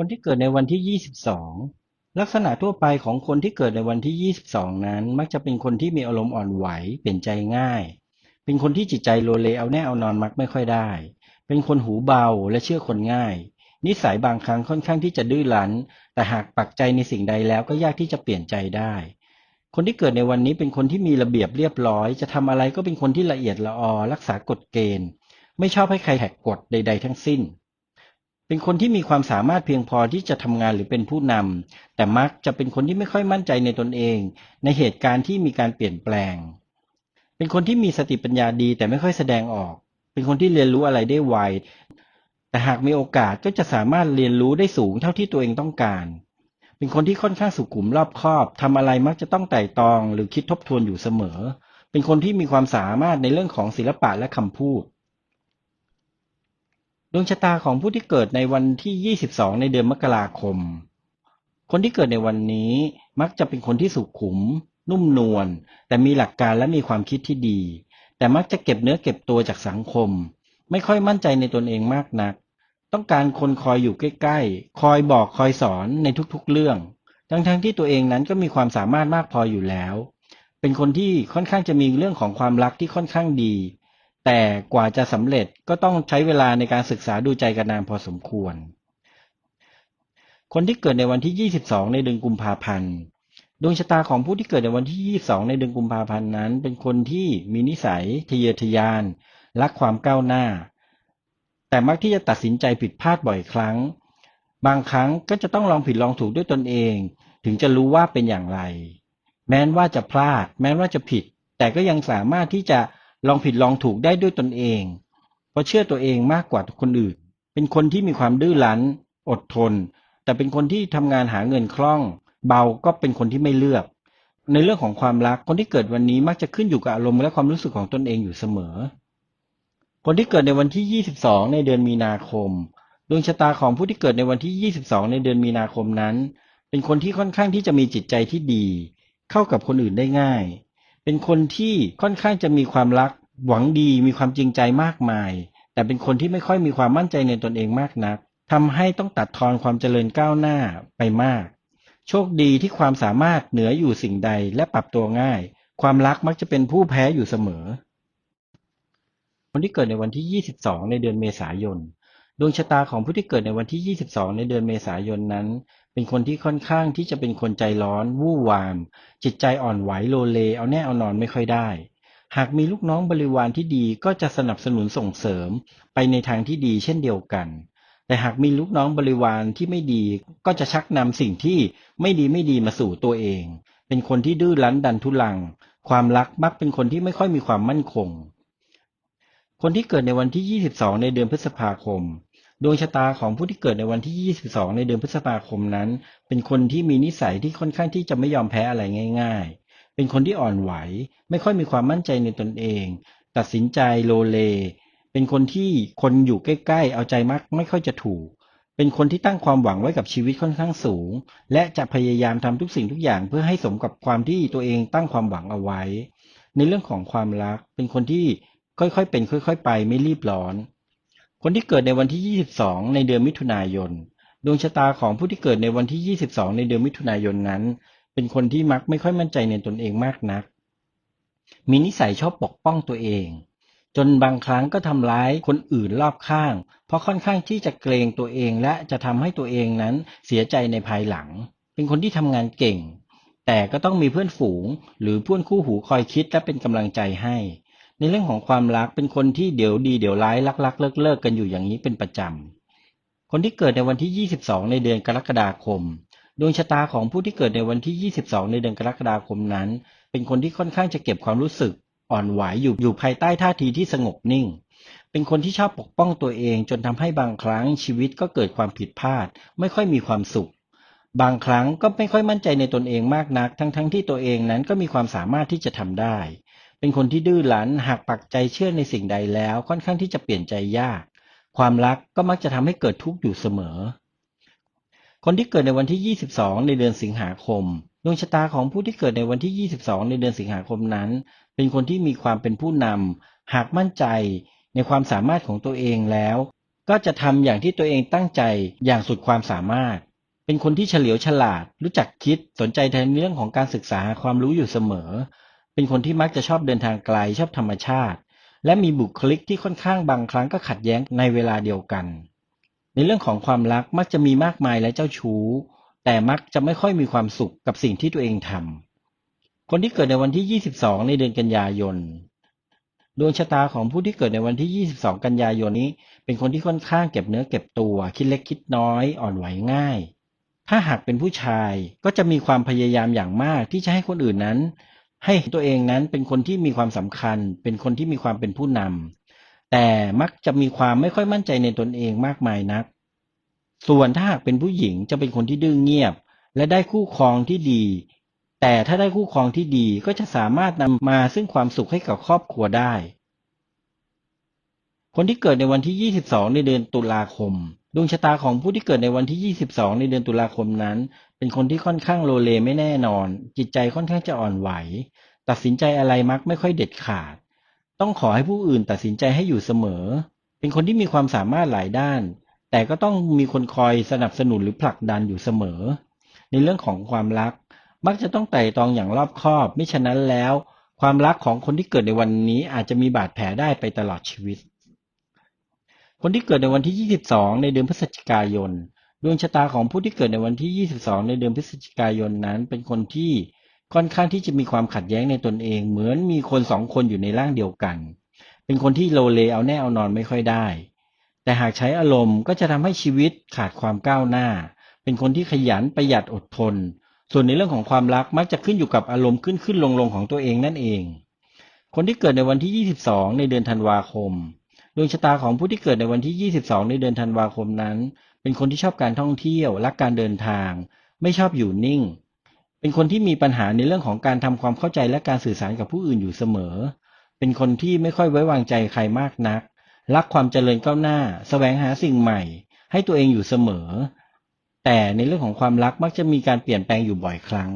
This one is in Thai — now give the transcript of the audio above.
คนที่เกิดในวันที่ 22 ลักษณะทั่วไปของคนที่เกิดในวันที่ 22 นั้น มักจะเป็นคนที่มีอารมณ์อ่อนไหว เปลี่ยนใจง่าย เป็นคนที่จิตใจโลเลเอาแน่เอานอนมักไม่ค่อยได้ เป็นคนหูเบาและเชื่อคนง่าย นิสัยบางครั้งค่อนข้างที่จะดื้อรั้น แต่หากปักใจในสิ่งใดแล้วก็ยากที่จะเปลี่ยนใจได้ คนที่เกิดในวันนี้เป็นคนที่มีระเบียบเรียบร้อย จะทำอะไรก็เป็นคนที่ละเอียดละออรักษากฎเกณฑ์ ไม่ชอบให้ใครแหกกฎใด ๆ ทั้งสิ้น เป็นคนที่มีความสามารถเพียงพอที่จะทำงานหรือเป็นผู้นำแต่มักจะเป็นคนที่ไม่ค่อยมั่นใจในตนเอง ในเหตุการณ์ที่มีการเปลี่ยนแปลง เป็นคนที่มีสติปัญญาดี แต่ไม่ค่อยแสดงออก เป็นคนที่เรียนรู้อะไรได้ไวแต่หากมีโอกาสก็จะสามารถเรียนรู้ได้สูงเท่าที่ตัวเองต้องการ เป็นคนที่ค่อนข้างสุขุมรอบคอบทำอะไรมักจะต้องไต่ตอง หรือคิดทบทวนอยู่เสมอ เป็นคนที่มีความสามารถในเรื่องของศิลปะและคำพูด วงชะตาของผู้ที่เกิดในวันที่ 22 ในเดือนมกราคม คนที่เกิดในวันนี้มักจะเป็นคนที่สุขุม นุ่มนวลแต่มีหลักการและมีความคิดที่ดี แต่มักจะเก็บเนื้อเก็บตัวจากสังคม ไม่ค่อยมั่นใจในตนเองมากนัก ต้องการคนคอยอยู่ใกล้ๆ คอยบอกคอยสอนในทุกๆเรื่อง ทั้งๆที่ตัวเองนั้นก็มีความสามารถมากพออยู่แล้ว เป็นคนที่ค่อนข้างจะมีเรื่องของความรักที่ค่อนข้างดี แต่กว่าจะสำเร็จก็ต้องใช้เวลาในการศึกษาดูใจกันนานพอสมควร คนที่เกิดในวันที่ 22 ในเดือนกุมภาพันธ์ดวงชะตาของผู้ที่เกิดในวันที่ 22 ในเดือนกุมภาพันธ์นั้น เป็นคนที่มีนิสัยทะเยอทะยาน รักความก้าวหน้า แต่มักที่จะตัดสินใจผิดพลาดบ่อยครั้ง บางครั้งก็จะต้องลองผิดลองถูกด้วยตนเอง ถึงจะรู้ว่าเป็นอย่างไร แม้นว่าจะพลาด แม้นว่าจะผิด แต่ก็ยังสามารถที่จะ ลองผิดลองถูกได้ด้วยตนเอง เพราะเชื่อตัวเองมากกว่าคนอื่น เป็นคนที่มีความดื้อรั้น อดทน แต่เป็นคนที่ทำงานหาเงินคล่อง เบาก็เป็นคนที่ไม่เลือก ในเรื่องของความรักคนที่เกิดวันนี้มักจะขึ้นอยู่กับอารมณ์และความรู้สึกของตนเองอยู่เสมอ คนที่เกิดในวันที่ 22 ในเดือนมีนาคมดวงชะตาของผู้ที่เกิดในวันที่ 22 ในเดือนมีนาคมนั้น เป็นคนที่ค่อนข้างที่จะมีจิตใจที่ดี เข้ากับคนอื่นได้ง่าย เป็นคนที่ค่อนข้างจะมีความรัก หวังดีมีความจริงใจมากมาย แต่เป็นคนที่ไม่ค่อยมีความมั่นใจในตนเองมากนักทำให้ต้องตัดทอนความเจริญก้าวหน้าไปมาก โชคดีที่ความสามารถเหนืออยู่สิ่งใดและปรับตัวง่าย ความรักมักจะเป็นผู้แพ้อยู่เสมอ คนที่เกิดในวันที่ 22 ในเดือนเมษายน ดวงชะตาของผู้ที่เกิดในวันที่ 22 ในเดือนเมษายนนั้น เป็นคนที่ค่อนข้างที่จะเป็นคนใจร้อน วู่วาม จิตใจอ่อนไหวโลเลเอาแน่เอานอนไม่ค่อยได้ หากมีลูกน้องบริวารที่ดีก็จะสนับสนุนส่งเสริมไปในทางที่ดีเช่นเดียวกัน แต่หากมีลูกน้องบริวารที่ไม่ดีก็จะชักนำสิ่งที่ไม่ดีไม่ดีมาสู่ตัวเอง เป็นคนที่ดื้อรั้นดันทุลัง ความรักมักเป็นคนที่ไม่ค่อยมีความมั่นคง คนที่เกิดในวันที่ 22 ในเดือนพฤษภาคม ดวงชะตาของผู้ที่เกิดในวันที่ 22 ในเดือนพฤษภาคมนั้น เป็นคนที่มีนิสัยที่ค่อนข้างที่จะไม่ยอมแพ้อะไรง่าย ๆ เป็นคนที่อ่อนไหว ไม่ค่อยมีความมั่นใจในตนเอง ตัดสินใจโลเล เป็นคนที่คนอยู่ใกล้ๆ เอาใจมักไม่ค่อยจะถูก เป็นคนที่ตั้งความหวังไว้กับชีวิตค่อนข้างสูง และจะพยายามทำทุกสิ่งทุกอย่างเพื่อให้สมกับความที่ตัวเองตั้งความหวังเอาไว้ ในเรื่องของความรัก เป็นคนที่ค่อยๆ เป็นค่อย ๆ ไปไม่รีบร้อน คนที่เกิดในวันที่ 22 ในเดือนมิถุนายน ดวงชะตาของผู้ที่เกิดในวันที่ 22 ในเดือนมิถุนายนนั้น เป็นคนที่มักไม่ค่อยมั่นใจในตนเองมากนัก มีนิสัยชอบปกป้องตัวเอง จนบางครั้งก็ทำร้ายคนอื่นรอบข้าง เพราะค่อนข้างที่จะเกรงตัวเองและจะทำให้ตัวเองนั้นเสียใจในภายหลัง เป็นคนที่ทำงานเก่ง แต่ก็ต้องมีเพื่อนฝูง หรือเพื่อนคู่หูคอยคิดและเป็นกำลังใจให้ ในเรื่องของความรักเป็นคนที่เดี๋ยวดีเดี๋ยวร้ายรักรักเลิกเลิกกันอยู่อย่างนี้เป็นประจำ คนที่เกิดในวันที่ 22 ในเดือนกรกฎาคม ดวงชะตาของผู้ที่เกิดในวันที่ 22 ในเดือนกรกฎาคมนั้น เป็นคนที่ค่อนข้างจะเก็บความรู้สึกอ่อนไหวอยู่อยู่ภายใต้ท่าทีที่สงบนิ่ง เป็นคนที่ชอบปกป้องตัวเอง จนทำให้บางครั้งชีวิตก็เกิดความผิดพลาด ไม่ค่อยมีความสุข บางครั้งก็ไม่ค่อยมั่นใจในตนเองมากนัก ทั้งๆทที่ตัวเองนั้นก็มีความสามารถที่จะทำได้ เป็นคนที่ดื้อรั้นหากปักใจเชื่อในสิ่งใดแล้วค่อนข้างที่จะเปลี่ยนใจยาก ความรักก็มักจะทำให้เกิดทุกข์อยู่เสมอ คนที่เกิดในวันที่ 22 ในเดือนสิงหาคมดวงชะตาของผู้ที่เกิดในวันที่ 22 ในเดือนสิงหาคมนั้น เป็นคนที่มีความเป็นผู้นำหากมั่นใจในความสามารถของตัวเองแล้ว ก็จะทำอย่างที่ตัวเองตั้งใจอย่างสุดความสามารถ เป็นคนที่เฉลียวฉลาด รู้จักคิดสนใจในเรื่องของการศึกษาความรู้อยู่เสมอ เป็นคนที่มักจะชอบเดินทางไกลชอบธรรมชาติ และมีบุคลิกที่ค่อนข้างบางครั้งก็ขัดแย้งในเวลาเดียวกัน ในเรื่องของความรักมักจะมีมากมายและเจ้าชู้ แต่มักจะไม่ค่อยมีความสุขกับสิ่งที่ตัวเองทำคนที่เกิดในวันที่ 22 ในเดือนกันยายนดวงชะตาของผู้ที่เกิดในวันที่ 22 กันยายนนี้ เป็นคนที่ค่อนข้างเก็บเนื้อเก็บตัว คิดเล็กคิดน้อย อ่อนไหวง่าย ถ้าหากเป็นผู้ชายก็จะมีความพยายามอย่างมากที่จะให้คนอื่นนั้น ให้ตัวเองนั้นเป็นคนที่มีความสำคัญ เป็นคนที่มีความเป็นผู้นำแต่มักจะมีความไม่ค่อยมั่นใจในตนเองมากมายนัก ส่วนถ้าหากเป็นผู้หญิงจะเป็นคนที่ดื้อเงียบ และได้คู่ครองที่ดี แต่ถ้าได้คู่ครองที่ดีก็จะสามารถนำมาซึ่งความสุขให้กับครอบครัวได้ คนที่เกิดในวันที่ 22 ในเดือนตุลาคมดวงชะตาของผู้ที่เกิดในวันที่ 22 ในเดือนตุลาคมนั้น เป็นคนที่ค่อนข้างโลเลไม่แน่นอน จิตใจค่อนข้างจะอ่อนไหว ตัดสินใจอะไรมักไม่ค่อยเด็ดขาด ต้องขอให้ผู้อื่นตัดสินใจให้อยู่เสมอ เป็นคนที่มีความสามารถหลายด้าน แต่ก็ต้องมีคนคอยสนับสนุนหรือผลักดันอยู่เสมอ ในเรื่องของความรัก มักจะต้องไต่ตองอย่างรอบคอบ ไม่ฉะนั้นแล้ว ความรักของคนที่เกิดในวันนี้อาจจะมีบาดแผลได้ไปตลอดชีวิต คนที่เกิดในวันที่ 22 ในเดือนพฤศจิกายน ดวงชะตาของผู้ที่เกิดในวันที่ 22 ในเดือนพฤศจิกายนนั้น เป็นคนที่ค่อนข้างที่จะมีความขัดแย้งในตนเอง เหมือนมีคนสองคนอยู่ในร่างเดียวกัน เป็นคนที่โลเลเอาแน่เอานอนไม่ค่อยได้ แต่หากใช้อารมณ์ก็จะทำให้ชีวิตขาดความก้าวหน้า เป็นคนที่ขยันประหยัดอดทน ส่วนในเรื่องของความรักมักจะขึ้นอยู่กับอารมณ์ขึ้นขึ้นลงลงของตัวเองนั่นเอง คนที่เกิดในวันที่ 22 ในเดือนธันวาคม ดวงชะตาของผู้ที่เกิดในวันที่ 22 ในเดือนธันวาคมนั้น เป็นคนที่ชอบการท่องเที่ยว รักการเดินทาง ไม่ชอบอยู่นิ่ง เป็นคนที่มีปัญหาในเรื่องของการทำความเข้าใจและการสื่อสารกับผู้อื่นอยู่เสมอ เป็นคนที่ไม่ค่อยไว้วางใจใครมากนัก รักความเจริญก้าวหน้าแสวงหาสิ่งใหม่ ให้ตัวเองอยู่เสมอ แต่ในเรื่องของความรักมักจะมีการเปลี่ยนแปลงอยู่บ่อยครั้ง